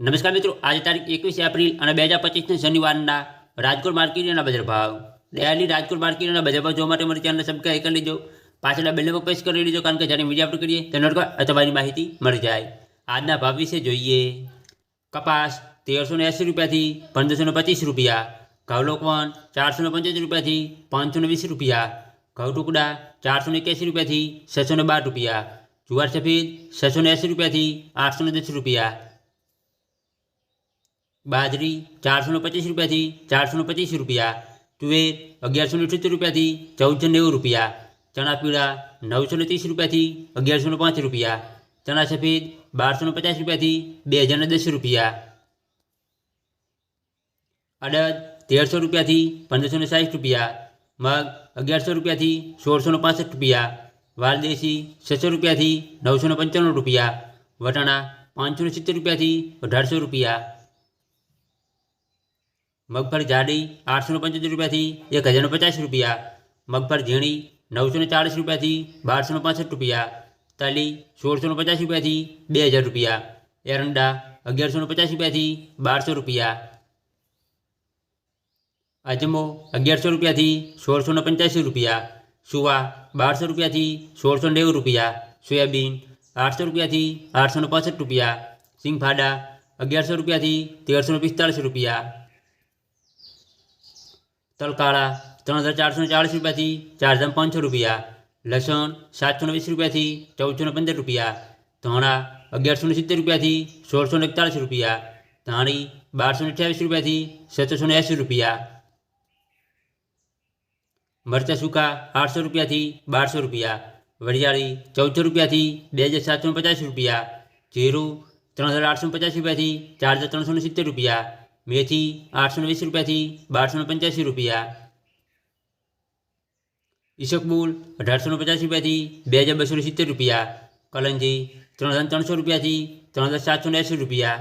નમસ્કાર મિત્રો આજે તારીખ એકવીસ એપ્રિલ અને બે હજાર પચીસના શનિવારના રાજકોટ માર્કેટના બજાર ભાવ ડેલી રાજકોટ માર્કેટના બજાર ભાવ જોવા માટે મારી ચેનલ સબસ્ક્રાઈબ કરી લેજો પાછળના બેલ પર પ્રેસ કરી લેજો કારણ કે જ્યારે વિડીયો અપલોડ કરીએ તેનો તમારી માહિતી મળી જાય આજના ભાવ વિશે જોઈએ કપાસ તેરસો ને એંસી રૂપિયાથી પંદરસો ને પચીસ રૂપિયા ઘઉં લોકવન ચારસો ને પંચોતેર રૂપિયાથી પાંચસો ને વીસ રૂપિયા ઘઉં ટુકડા ચારસો ને એક્યાસી રૂપિયાથી છસો ને બાર રૂપિયા જુવાર સફેદ છસો ને એંસી રૂપિયાથી આઠસો ને દસ રૂપિયા બાજરી ચારસો ને પચીસ રૂપિયાથી ચારસો ને પચીસ રૂપિયા તુવેર અગિયારસો ને અઠ્યોતેર રૂપિયાથી ચૌદસો નેવું રૂપિયા ચણા પીળા નવસો ને ત્રીસ રૂપિયાથી અગિયારસો ને પાંચ રૂપિયા ચણા સફેદ બારસો ને પચાસ રૂપિયાથી બે હજાર ને દસ રૂપિયા અડદ તેરસો રૂપિયાથી પંદરસો ને સાઠ રૂપિયા મગ અગિયારસો રૂપિયાથી સોળસો ને પાસઠ રૂપિયા વાલદેશી છસો રૂપિયાથી નવસો ને પંચાણું રૂપિયા વટાણા પાંચસો ને સિત્તેર રૂપિયાથી અઢારસો રૂપિયા મગફળી જાડી આઠસો ને પંચોતેર રૂપિયાથી એક હજાર ને પચાસ રૂપિયા મગફળી ઝીણી નવસો ને ચાળીસ રૂપિયાથી બારસો ને પાસઠ રૂપિયા તલી સોળસો ને પચાસ રૂપિયાથી બે હજાર રૂપિયા એરંડા અગિયારસો ને પચાસ રૂપિયાથી બારસો રૂપિયા અજમો અગિયારસો રૂપિયાથી સોળસો ને પંચ્યાસી રૂપિયા સુવા બારસો રૂપિયાથી સોળસો નેવું રૂપિયા સોયાબીન આઠસો રૂપિયાથી આઠસો ને પાસઠ રૂપિયા સિંગફાડા અગિયારસો રૂપિયાથી તેરસો ને પિસ્તાળીસ રૂપિયા તલકાળા ત્રણ હજાર ચારસો ને ચાળીસ રૂપિયાથી ચાર હજાર પાંચસો રૂપિયા લસણ સાતસો ને વીસ રૂપિયાથી ચૌદસો ને પંદર રૂપિયા ધાણા અગિયારસો ને સિત્તેર રૂપિયાથી સોળસો ને એકતાળીસ રૂપિયા ધાણી બારસો ને અઠ્યાવીસ રૂપિયાથી સત્તરસો ને એંસી રૂપિયા મરચાં સૂકા આઠસો રૂપિયાથી બારસો રૂપિયા વરિયાળી ચૌદસો રૂપિયાથી બે હજાર સાતસો ને પચાસ રૂપિયા જીરું ત્રણ હજાર આઠસો ને પચાસ રૂપિયાથી ચાર હજાર ત્રણસો ને સિત્તેર રૂપિયા મેથી આઠસો વીસ રૂપિયાથી બારસો પંચ્યાસી રૂપિયા. ઈસકબુલ અઢારસો પચાસ રૂપિયાથી બે હજાર બસો સિત્તેર રૂપિયા. કલંજી ત્રણ હજાર ત્રણસો રૂપિયાથી ત્રણ હજાર સાતસો ને એંસી રૂપિયા.